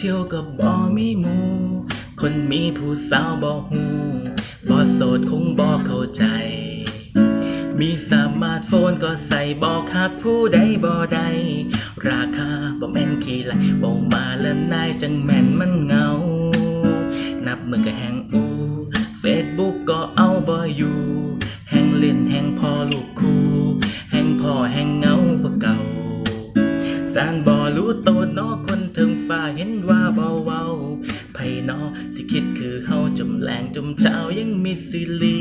ชียวก็บ่มีหมูคนมีผู้สาวบ่ฮู้บ่โสดคงบ่เข้าใจ มีสมาร์ทโฟนก็ใส่บอกหักผู้ใดบ่ได้ราคาบ่แม่นขี้ไหลบ่มาละนายจังแม่นมันเงา นับมือก็แหงอูเฟซ สานบ่รู้โตดเนอคนถึงฟ้าเห็นว่าเบาเว้าไผเนอสิคิดคือเฮาจมแรงจมเจ้ายังมีสิลี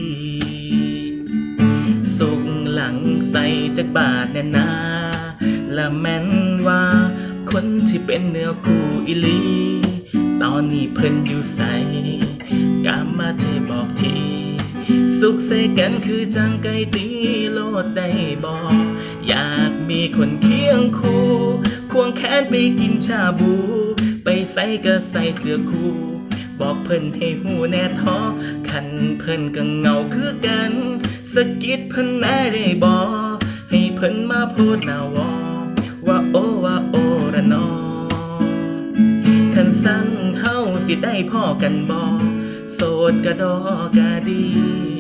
สุกหลังใส่จักบาทแน่นาและแม่นว่า คนที่เป็นเนื้อคู่อีหลี ตอนนี้เพิ่นอยู่ใสกามมาเทบอกที สุขใส่กันคือจังไกตีโลดได้บอก อยากมีคนเคียงคู่ แขนไปกินชาบู ไปใส่ก็ใส่เสื้อคู่ บอกเพิ่นให้หูแน่ท้อคันเพิ่นก็เหงาคือกันสะกิดเพิ่นแน่ได้บอกให้เพิ่นมาโพดหน้าวอว่าโอว่าโอระนอคันสั่งเฮาสิได้พ่อกันบ่โสดกระดอกระดี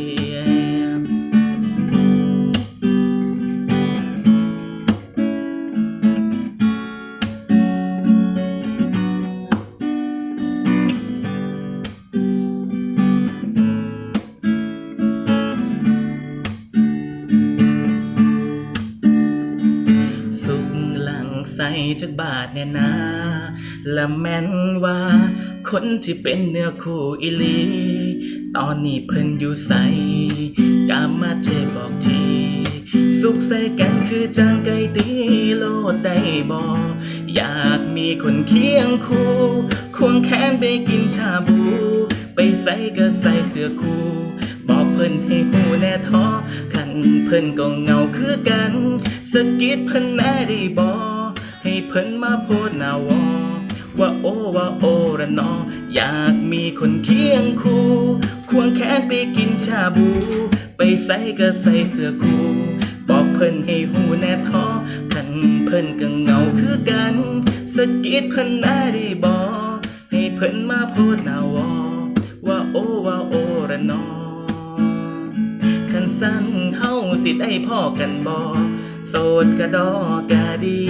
จักบาทเนี่ยนะและแม่นว่า คนที่เป็นเนื้อคู่อีหลี ตอนนี้เพิ่นอยู่ใสกามาเจบอกที สุขใส่กันคือจางไก่ตีโลดได้บอกอยากมีคนเคียงคู่ควงแขนไปกินชาบู ไปใส่ก็ใส่เสื้อคู่บอกเพิ่นให้หูแน่ท้อคันเพิ่นก็เงาคือกัน สกิดเพิ่นแน่ได้บ่ให้เพิ่นมาโพดนาวอว่าโอว่าโอระนอ อยากมีคนเคียงคู่ ควงแขนไปกินชาบู ไปใส่ก็ใส่เสื้อคู่บอกเพิ่นให้หูแน่ท้อคันเพิ่นก็เหงาคือกันสะกิดเพิ่นแน่ได้บ่ให้เพิ่นมาโพดนาวอว่าโอว่าโอระนอคันสั่งเฮาสิได้พ่อกันบ่โสดกระดอกะดี